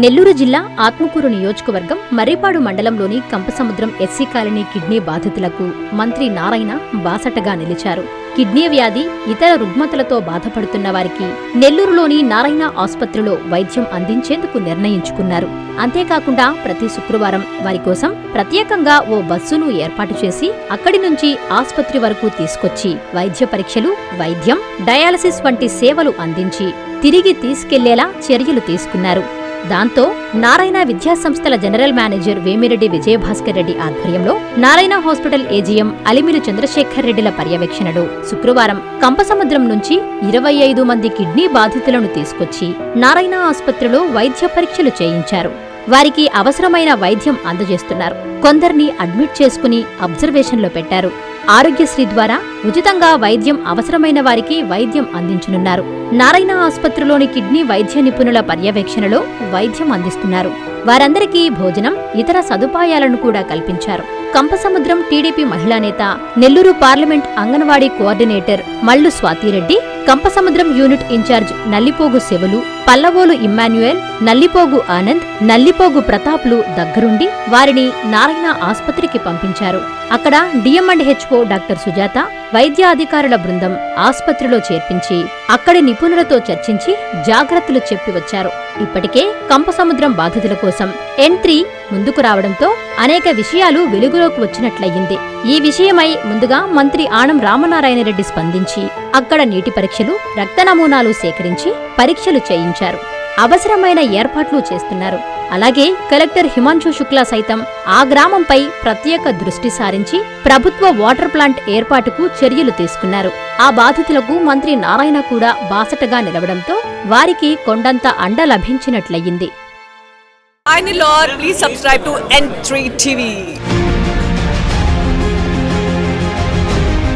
నెల్లూరు జిల్లా ఆత్మకూరు నియోజకవర్గం మర్రిపాడు మండలంలోని కంపసముద్రం ఎస్సీ కాలనీ కిడ్నీ బాధితులకు మంత్రి నారాయణ బాసటగా నిలిచారు. కిడ్నీ వ్యాధి ఇతర రుగ్మతలతో బాధపడుతున్న వారికి నెల్లూరులోని నారాయణ ఆసుపత్రిలో వైద్యం అందించేందుకు నిర్ణయించుకున్నారు. అంతేకాకుండా ప్రతి శుక్రవారం వారి కోసం ప్రత్యేకంగా ఓ బస్సును ఏర్పాటు చేసి అక్కడి నుంచి ఆసుపత్రి వరకు తీసుకొచ్చి వైద్య పరీక్షలు వైద్యం డయాలసిస్ వంటి సేవలు అందించి తిరిగి తీసుకెళ్ళేలా చర్యలు తీసుకున్నారు. దాంతో నారాయణ విద్యా సంస్థల జనరల్ మేనేజర్ వేమిరెడ్డి విజయభాస్కర్ రెడ్డి ఆధ్వర్యంలో నారాయణ హాస్పిటల్ ఏజీఎం అలిమిలి చంద్రశేఖర్ రెడ్డిల పర్యవేక్షణలో శుక్రవారం కంపసముద్రం నుంచి ఇరవై ఐదు మంది కిడ్నీ బాధితులను తీసుకొచ్చి నారాయణ ఆసుపత్రిలో వైద్య పరీక్షలు చేయించారు. వారికి అవసరమైన వైద్యం అందజేస్తున్నారు. కొందరిని అడ్మిట్ చేసుకుని అబ్జర్వేషన్లో పెట్టారు. ఆరోగ్యశ్రీ ద్వారా ఉచితంగా వైద్యం అవసరమైన వారికి వైద్యం అందించనున్నారు. నారాయణ ఆసుపత్రిలోని కిడ్నీ వైద్య నిపుణుల పర్యవేక్షణలో వైద్యం అందిస్తున్నారు. వారందరికీ భోజనం ఇతర సదుపాయాలను కూడా కల్పించారు. కంపసముద్రం టీడీపీ మహిళా నేత Nellore parliament anganwadi coordinator Mallu Swathireddy Kampasamudram unit incharge Nallipogu Sivalu Pallavolu Immanuel Nallipogu Anand Nallipogu ప్రతాప్లు దగ్గరుండి వారిని నారాయణ ఆసుపత్రికి పంపించారు. అక్కడ DM and HO doctor Sujatha వైద్యాధికారుల బృందం ఆసుపత్రిలో చేర్పించి అక్కడి నిపుణులతో చర్చించి జాగ్రత్తలు చెప్పి వచ్చారు. ఇప్పటికే కంపసముద్రం బాధితుల కోసం ఎన్ త్రీ ముందుకు రావడంతో అనేక విషయాలు వెలుగులోకి వచ్చినట్లయింది. ఈ విషయమై ముందుగా మంత్రి ఆనం రామనారాయణ రెడ్డి స్పందించి అక్కడ నీటి పరీక్షలు రక్త నమూనాలు సేకరించి పరీక్షలు చేయించారు. అవసరమైన ఏర్పాట్లు చేస్తున్నారు. అలాగే కలెక్టర్ హిమాంశు శుక్లా సైతం ఆ గ్రామంపై ప్రత్యేక దృష్టి సారించి ప్రభుత్వ వాటర్ ప్లాంట్ ఏర్పాటుకు చర్యలు తీసుకున్నారు. ఆ బాధితులకు మంత్రి నారాయణ కూడా బాసటగా నిలవడంతో వారికి కొండంత అండ లభించినట్లయింది.